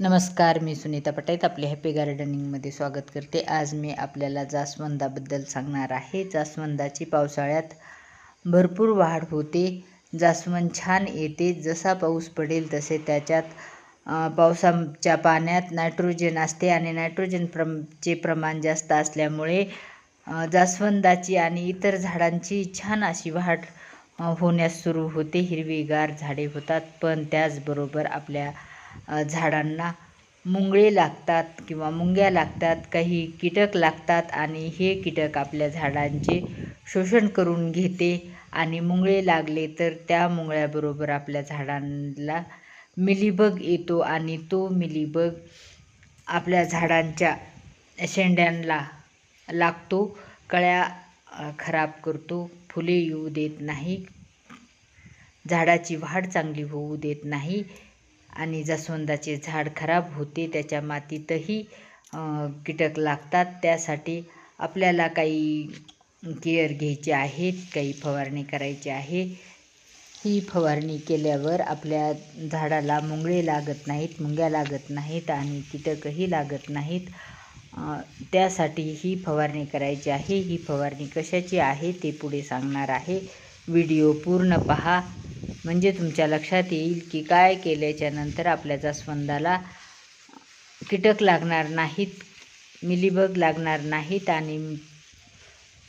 नमस्कार मी सुनीता पटाईत आपले हॅपी गार्डनिंगमध्ये स्वागत करते. आज मी आपल्याला जास्वंदाबद्दल सांगणार आहे. जास्वंदाची पावसाळ्यात भरपूर वाढ होते. जास्वंद छान येते. जसा पाऊस पडेल तसे त्याच्यात पावसाच्या पाण्यात नायट्रोजन असते आणि नायट्रोजन प्रम चे प्रमाण जास्त असल्यामुळे जास्वंदाची आणि इतर झाडांची छान अशी वाढ होण्यास सुरू होते. हिरवीगार झाडे होतात पण त्याचबरोबर आपल्या झाडांना मुंगळे लागतात किंवा मुंग्या लागतात काही कीटक लागतात आणि हे कीटक आपल्या झाडांचे शोषण करून घेते आणि मुंगळे लागले तर त्या मुंगळ्याबरोबर आपल्या झाडांना मिलीबग येतो आणि तो मिलीबग आपल्या झाडांच्या शेंड्यांना लागतो कळ्या खराब करतो फुले येऊ देत नाही झाडाची वाढ चांगली होऊ देत नाही आणि जास्वंदाचे झाड खराब होते त्याच्या मातीतही कीटक लागतात. त्यासाठी आपल्याला काही केअर घ्यायची आहेत काही फवारणी करायची आहे. ही फवारणी केल्यावर आपल्या झाडाला मुंगळे लागत नाहीत मुंग्या लागत नाहीत आणि कीटकही लागत नाहीत. त्यासाठी ही फवारणी करायची आहे. ही फवारणी कशाची आहे ते पुढे सांगणार आहे. व्हिडिओ पूर्ण पहा. म्हणजे तुमच्या लक्षात येईल की काय केल्याच्यानंतर आपल्या जास्वंदाला कीटक लागणार नाहीत मिलीबग लागणार नाहीत आणि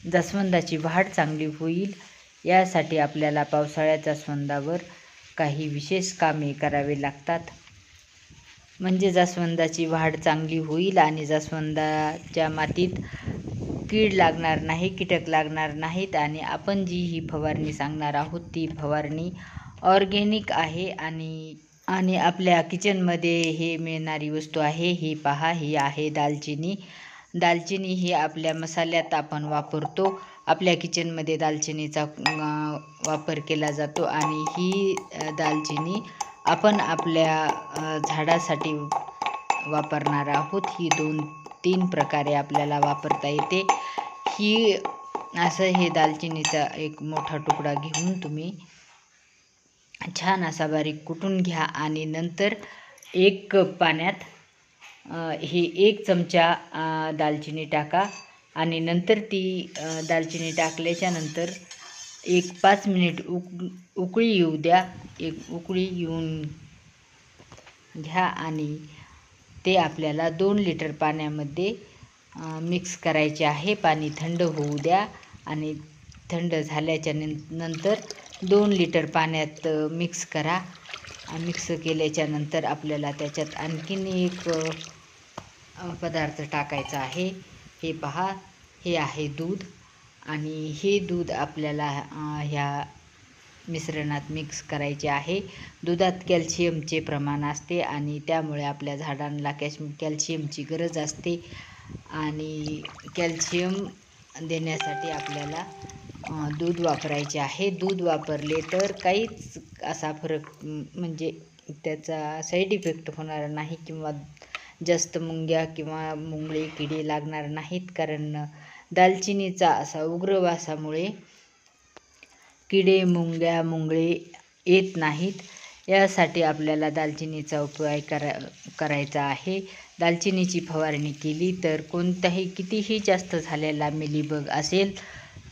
जास्वंदाची वाढ चांगली होईल. यासाठी आपल्याला पावसाळ्यात जास्वंदावर काही विशेष कामे करावे लागतात. म्हणजे जास्वंदाची वाढ चांगली होईल आणि जास्वंदाच्या मातीत कीड लागणार नाही कीटक लागणार नाहीत आणि आपण जी ही फवारणी सांगणार आहोत ती फवारणी ऑर्गेनिक आहे आणि आणि आपल्या किचनमध्ये हे मिळणारी वस्तू आहे ही पहा ही आहे दालचिनी. दालचिनी ही आपल्या मसाल्यात आपण वापरतो. आपल्या किचनमध्ये दालचिनीचा वापर केला जातो आणि ही दालचिनी आपण आपल्या झाडासाठी वापरणार आहोत. ही दोन तीन प्रकारे आपल्याला वापरता येते. ही असं हे दालचिनीचा एक मोठा तुकडा घेऊन तुम्ही छान असा बारीक कुटून घ्या आणि नंतर एक कप पाण्यात हे एक चमचा दालचिनी टाका आणि नंतर ती दालचिनी टाकल्याच्या नंतर एक पाच मिनिट उक उकळी येऊ द्या. एक उकळी येऊन घ्या आणि ते आपल्याला दोन लिटर पाण्यामध्ये मिक्स करायचे आहे. पाणी थंड होऊ द्या आणि थंड झाल्याच्यानंतर दोन लिटर पाण्यात मिक्स करा. मिक्स केल्याच्यानंतर आपल्याला त्याच्यात आणखीन एक पदार्थ टाकायचा आहे. हे पहा हे आहे दूध. आणि हे दूध आपल्याला ह्या मिश्रणात मिक्स करायचे आहे. दुधात कॅल्शियमचे प्रमाण असते आणि त्यामुळे आपल्या झाडांना कॅश कॅल्शियमची गरज असते. आणि कॅल्शियम देण्यासाठी आपल्याला दूध वापरायचे आहे. दूध वापरले तर काहीच असा फरक म्हणजे त्याचा साईड इफेक्ट होणार नाही किंवा जास्त मुंग्या किंवा मुंगळे किडे लागणार नाहीत. कारण दालचिनीचा असा उग्र वासामुळे किडे मुंग्या मुंगळे येत नाहीत. यासाठी आपल्याला दालचिनीचा उपाय करा करायचा आहे. दालचिनीची फवारणी केली तर कोणताही कितीही जास्त झालेला मिलीबग असेल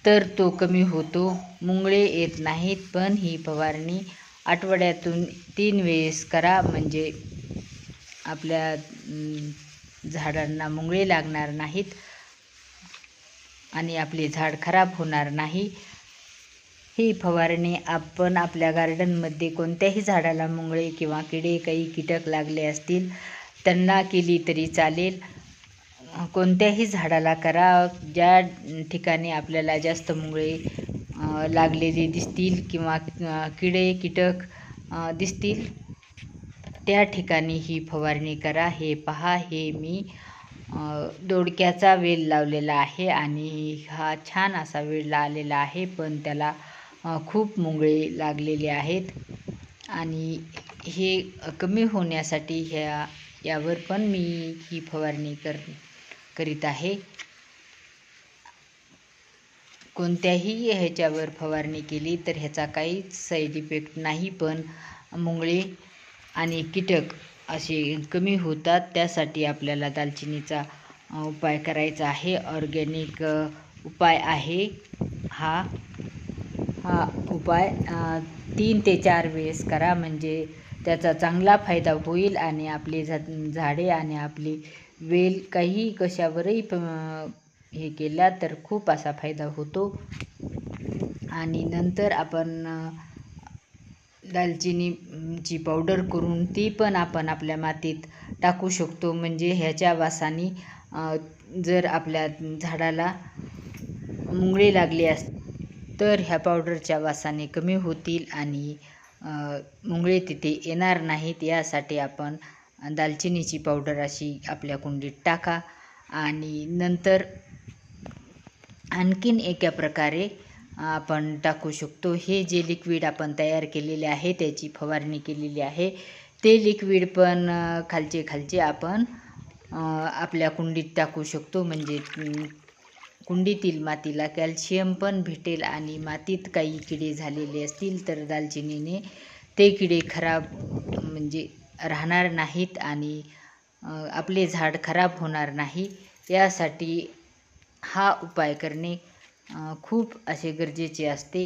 तर तो कमी होतो. मुंगळे येत नाहीत पण ही फवारणी आठवड्यातून तीन वेळेस करा. म्हणजे आपल्या झाडांना मुंगळे लागणार नाहीत आणि आपले झाड खराब होणार नाही. ही फवारणी आपण आपल्या गार्डनमध्ये कोणत्याही झाडाला मुंगळे किंवा किडे काही कीटक लागले असतील त्यांना केली तरी चालेल. कोणत्याही झाडाला करा. ज्या ठिकाणी आपल्याला जास्त मुंगळे लागलेले दिसतील किंवा किडे कीटक दिसतील त्या ठिकाणी ही फवारणी करा. हे पहा. हे मी दोडक्याचा वेल लावलेला आहे आणि हा छान असा वेल आलेला आहे पण त्याला खूप मुंगळे लागलेले आहेत. आणि हे कमी होण्यासाठी ह्या यावर पण मी ही फवारणी कर करीत आहे. कोणत्याही ह्याच्यावर फवारणी केली तर ह्याचा काहीच साईड इफेक्ट नाही पण मुंगळे आणि कीटक असे कमी होतात त्यासाठी आपल्याला दालचिनीचा उपाय करायचा आहे. ऑर्गॅनिक उपाय आहे हा. हा उपाय तीन ते चार वेळेस करा म्हणजे त्याचा चांगला फायदा होईल आणि आपली झा झाडे आणि आपली वेल काही कशावरही प- हे केला तर खूप असा फायदा होतो. आणि नंतर आपण दालचिनीची पावडर करून ती पण आपण आपल्या मातीत टाकू शकतो. म्हणजे ह्याच्या वासाने जर आपल्या झाडाला मुंगळे लागले अस तर ह्या पावडरच्या वासाने कमी होतील आणि मुंगळे तिथे येणार नाहीत. यासाठी आपण दालचिनीची पावडर अशी आपल्या कुंडीत टाका आणि नंतर आणखीन एका प्रकारे आपण टाकू शकतो. हे जे लिक्विड आपण तयार केलेले आहे त्याची फवारणी केलेली आहे ते लिक्विड पण खालचे खालचे आपण आपल्या कुंडीत टाकू शकतो. म्हणजे कुंडीतील मातीला कॅल्शियम पण भेटेल आणि मातीत काही किडे झालेले असतील तर दालचिनीने ते किडे खराब म्हणजे राहणार नाहीत आणि आपले झाड खराब होणार नाही. यासाठी हा उपाय करणे खूप असे गरजेचे असते.